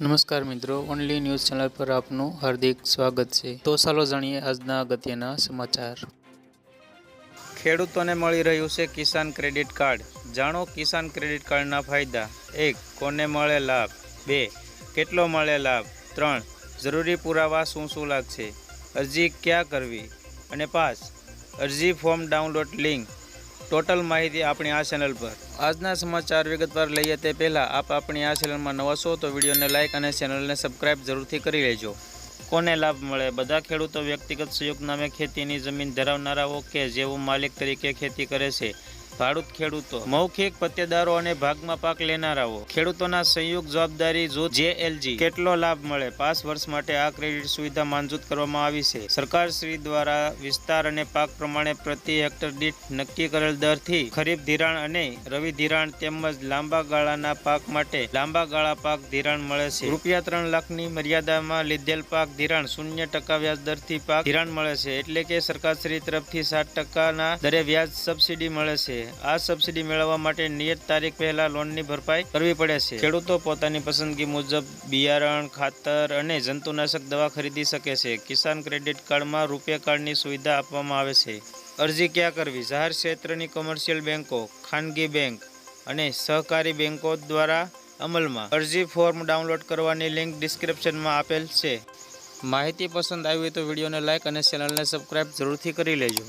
નમસ્કાર મિત્રો only news channel પર આપનું હાર્દિક સ્વાગત છે. તો ચાલો જાણીએ આજના અગત્યના સમાચાર. ખેડૂતોને મળી રહ્યું છે કિસાન ક્રેડિટ કાર્ડ. જાણો કિસાન ક્રેડિટ કાર્ડના ફાયદા? એક, કોને મળે લાભ? બે, કેટલો મળે લાભ? ત્રણ, જરૂરી પુરાવા શું શું લાગશે? અરજી ક્યાં કરવી? અને પાંચ, અરજી ફોર્મ ડાઉનલોડ લિંક ટોટલ માહિતી આપણી આ ચેનલ પર. આજના સમાચાર વિગતવાર લઈએ તે પહેલાં આપ આપણી આ ચેનલમાં નવા છો તો વિડીયોને લાઇક અને ચેનલને સબસ્ક્રાઇબ જરૂરથી કરી લેજો. કોને લાભ મળે? બધા ખેડૂતો વ્યક્તિગત સંયુક્ત નામે ખેતીની જમીન ધરાવનારાઓ કે જેઓ માલિક તરીકે ખેતી કરે છે ભાડૂત ખેડૂતો. મૌખિક પત્તેદારો અને ભાગમાં પાક લેનારાઓ. ખેડૂતોના સંયુક્ત જવાબદારી જૂથ જેએલજી. કેટલો લાભ મળે? પાંચ વર્ષ માટે આ ક્રેડિટ સુવિધા મંજૂર કરવામાં આવી છે. સરકાર શ્રી દ્વારા વિસ્તાર અને પાક પ્રમાણે પ્રતિ હેક્ટર દીઠ નક્કી કરેલ દરથી ખરીફ ધિરાણ અને રવિ ધિરાણ તેમજ લાંબા ગાળાના પાક માટે લાંબા ગાળા પાક ધિરાણ મળે છે. રૂપિયા ત્રણ લાખની મર્યાદામાં લીધેલ પાક ધિરાણ શૂન્ય ટકા વ્યાજ દરથી પાક ધિરાણ મળે છે. એટલે કે સરકારશ્રી તરફથી સાત ટકાના દરે વ્યાજ સબસિડી મળે છે. આ સબસિડી મેળવવા માટે નિયત તારીખ પહેલા લોનની ભરપાઈ કરવી પડે છે. ખેડૂતો પોતાની પસંદગી મુજબ બિયારણ, ખાતર અને જંતુનાશક દવા ખરીદી શકે છે. કિસાન ક્રેડિટ કાર્ડમાં રૂપિયા કાર્ડની સુવિધા આપવામાં આવે છે. અરજી ક્યાં કરવી? જાહેર ક્ષેત્રની કોમર્શિયલ બેન્કો ખાનગી બેંક અને સહકારી બેન્કો દ્વારા અમલમાં. અરજી ફોર્મ ડાઉનલોડ કરવાની લિંક ડિસ્ક્રિપ્શનમાં આપેલ છે. માહિતી પસંદ આવી હોય તો વિડીયોને લાઇક અને ચેનલને સબસ્ક્રાઇબ જરૂરથી કરી લેજો.